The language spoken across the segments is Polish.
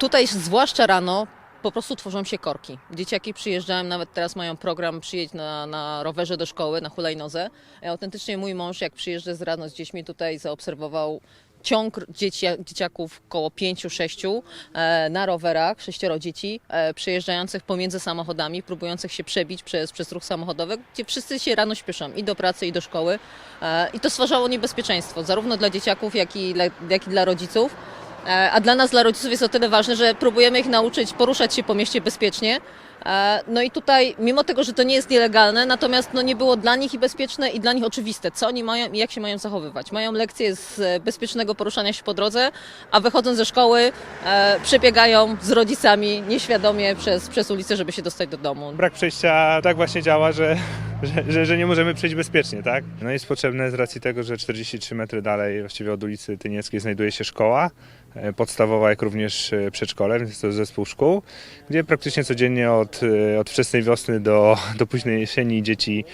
Tutaj zwłaszcza rano po prostu tworzą się korki. Dzieciaki przyjeżdżają, nawet teraz mają program przyjedź na, na rowerze do szkoły, na hulajnodze. I autentycznie mój mąż jak przyjeżdża z rano z dziećmi tutaj zaobserwował ciąg dzieci, dzieciaków koło pięciu, sześciu e, na rowerach, sześcioro dzieci e, przejeżdżających pomiędzy samochodami, próbujących się przebić przez, przez ruch samochodowy, gdzie wszyscy się rano śpieszą i do pracy, i do szkoły. E, I to stwarzało niebezpieczeństwo, zarówno dla dzieciaków, jak i, jak i dla rodziców. E, A dla nas, dla rodziców jest o tyle ważne, że próbujemy ich nauczyć poruszać się po mieście bezpiecznie. E, No i tutaj, mimo tego, że to nie jest nielegalne, natomiast no nie było dla nich i bezpieczne i dla nich oczywiste, co oni mają i jak się mają zachowywać. Mają lekcje z e, bezpiecznego poruszania się po drodze, a wychodząc ze szkoły e, przebiegają z rodzicami nieświadomie przez, przez ulicę, żeby się dostać do domu. Brak przejścia tak właśnie działa, że, że, że, że nie możemy przejść bezpiecznie, tak? No jest potrzebne z racji tego, że 43 metry dalej, właściwie od ulicy Tynieckiej znajduje się szkoła e, podstawowa, jak również e, przedszkole, więc to zespół szkół, gdzie praktycznie codziennie od, e, od wczesnej wiosny do, do późnej jesieni dzieci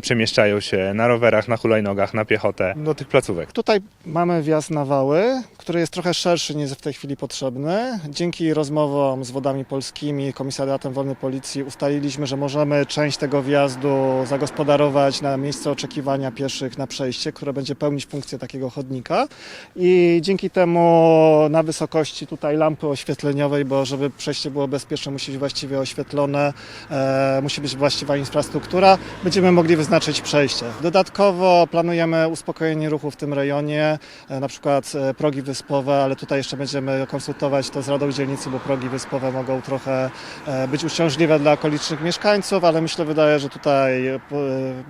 przemieszczają się na rowerach, na hulajnogach, na piechotę do tych placówek. Tutaj mamy wjazd na wały, który jest trochę szerszy niż w tej chwili potrzebny. Dzięki rozmowom z wodami polskimi, komisariatem wolnej policji ustaliliśmy, że możemy część tego wjazdu zagospodarować na miejsce oczekiwania pieszych na przejście, które będzie pełnić funkcję takiego chodnika. I dzięki temu na wysokości tutaj lampy oświetleniowej, bo żeby przejście było bezpieczne, musi być właściwie oświetlone, e, musi być właściwa infrastruktura, będziemy mogli wyznaczyć przejście. Dodatkowo planujemy uspokojenie ruchu w tym rejonie, e, na przykład e, progi wyspowe, ale tutaj jeszcze będziemy konsultować to z Radą Dzielnicy, bo progi wyspowe mogą trochę e, być uciążliwe dla okolicznych mieszkańców, ale myślę, wydaje, że tutaj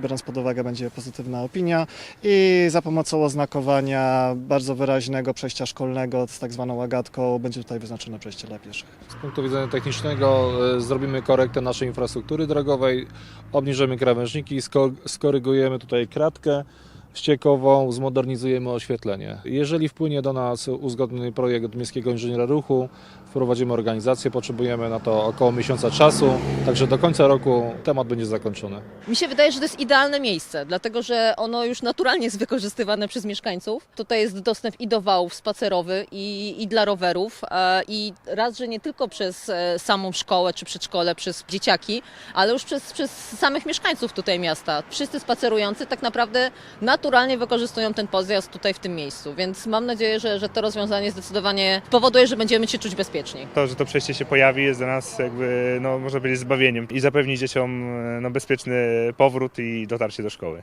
biorąc pod uwagę będzie pozytywna opinia i za pomocą oznakowania bardzo wyraźnego przejścia szkolnego z tak zwaną łagatką będzie tutaj wyznaczone przejście dla pieszych. Z punktu widzenia technicznego zrobimy korektę naszej infrastruktury drogowej, obniżymy krawężniki, skorygujemy tutaj kratkę ściekową, zmodernizujemy oświetlenie. Jeżeli wpłynie do nas uzgodniony projekt Miejskiego Inżyniera Ruchu, wprowadzimy organizację, potrzebujemy na to około miesiąca czasu, także do końca roku temat będzie zakończony. Mi się wydaje, że to jest idealne miejsce, dlatego że ono już naturalnie jest wykorzystywane przez mieszkańców. Tutaj jest dostęp i do wałów spacerowy, i, i dla rowerów. e, I raz, że nie tylko przez e, samą szkołę czy przedszkole, przez dzieciaki, ale już przez, przez samych mieszkańców tutaj miasta. Wszyscy spacerujący tak naprawdę naturalnie wykorzystują ten podjazd tutaj w tym miejscu. Więc mam nadzieję, że, że to rozwiązanie zdecydowanie powoduje, że będziemy się czuć bezpiecznie. To, że to przejście się pojawi jest dla nas jakby, no można powiedzieć, zbawieniem i zapewni dzieciom no, bezpieczny powrót i dotarcie do szkoły.